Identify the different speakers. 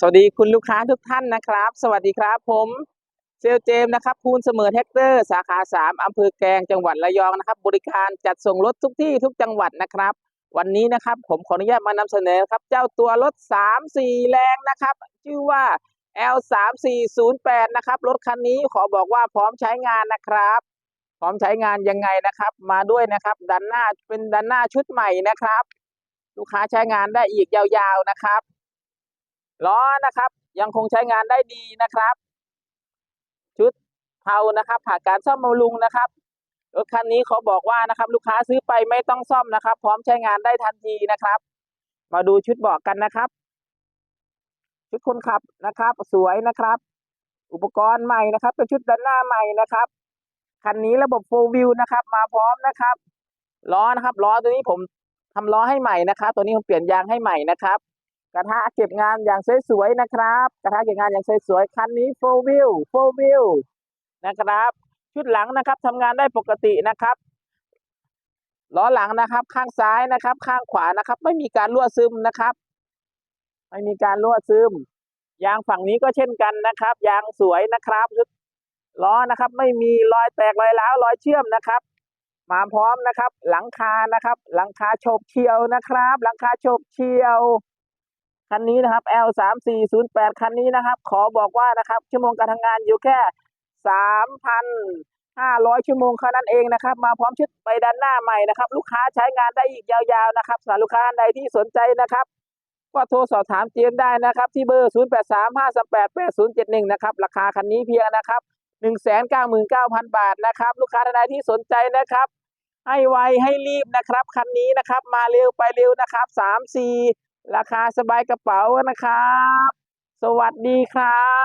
Speaker 1: สวัสดีคุณลูกค้าทุกท่านนะครับ สวัสดีครับผมเซลเจมนะครับคูณเสมอแท็กเตอร์ สาขา 3 อำเภอแกลงจังหวัดระยองนะครับ บริการจัดส่งรถทุกที่ทุกจังหวัดนะครับ วันนี้นะครับผมขออนุญาตมานำเสนอครับ เจ้าตัวรถ 3 4 แรงนะครับ ชื่อว่า L 3 4 0 8 นะครับ รถคันนี้ขอบอกว่าพร้อมใช้งานนะครับ พร้อมใช้งานยังไงนะครับ มาด้วยนะครับด้านหน้าเป็นด้านหน้าชุดใหม่นะครับ ลูกค้าใช้งานได้อีกยาวๆนะครับ ล้อนะครับ ยังคงใช้งานได้ดีนะครับ ชุดเผานะครับ ผ่านการซ่อมบำรุงนะครับรถคันนี้เขาบอกว่านะครับ ลูกค้าซื้อไปไม่ต้องซ่อมนะครับ พร้อมใช้งานได้ทันทีนะครับ มาดูชุดเบาะกันนะครับ ชุดคนขับนะครับ สวยนะครับ อุปกรณ์ใหม่นะครับ เป็นชุดด้านหน้าใหม่นะครับคันนี้ระบบโฟล์วิวนะครับ มาพร้อมนะครับล้อนะครับล้อตัวนี้ผมทำล้อให้ใหม่นะครับ ตัวนี้ผมเปลี่ยนยางให้ใหม่นะครับ กระทะเก็บงานอย่างสวยๆนะครับ กระทะเก็บงานอย่างสวยๆคันนี้โฟวิลโฟวิลนะครับ ชุดหลังนะครับทำงานได้ปกตินะครับล้อหลังนะครับ ข้างซ้ายนะครับ ข้างขวานะครับ ไม่มีการรั่วซึมนะครับ ไม่มีการรั่วซึม ยางฝั่งนี้ก็เช่นกันนะครับ ยางสวยนะครับล้อนะครับ ไม่มีรอยแตกรอยร้าวรอยเชื่อมนะครับ มาพร้อมนะครับ หลังคานะครับ หลังคาโฉบเฉียวนะครับ หลังคาโฉบเฉียว คันนี้นะครับ L 3 4 0 8คันนี้นะครับ ขอบอกว่านะครับ ชั่วโมงการทำงานอยู่แค่ 3,500 ชั่วโมงเท่านั้นเองนะครับ มาพร้อมชุดไปด้านหน้าใหม่นะครับ ลูกค้าใช้งานได้อีกยาวๆนะครับสำหรับลูกค้าใดที่สนใจนะครับก็โทรสอบถามเจมส์ได้นะครับ ที่เบอร์ 0835388071 นะครับ ราคาคันนี้เพียงนะครับ 199,000 บาทนะครับ ลูกค้าท่านใดที่สนใจนะครับ ให้ไวให้รีบนะครับ คันนี้นะครับ มาเร็วไปเร็วนะครับ 3 4 ราคาสบายกระเป๋านะครับ สวัสดีครับ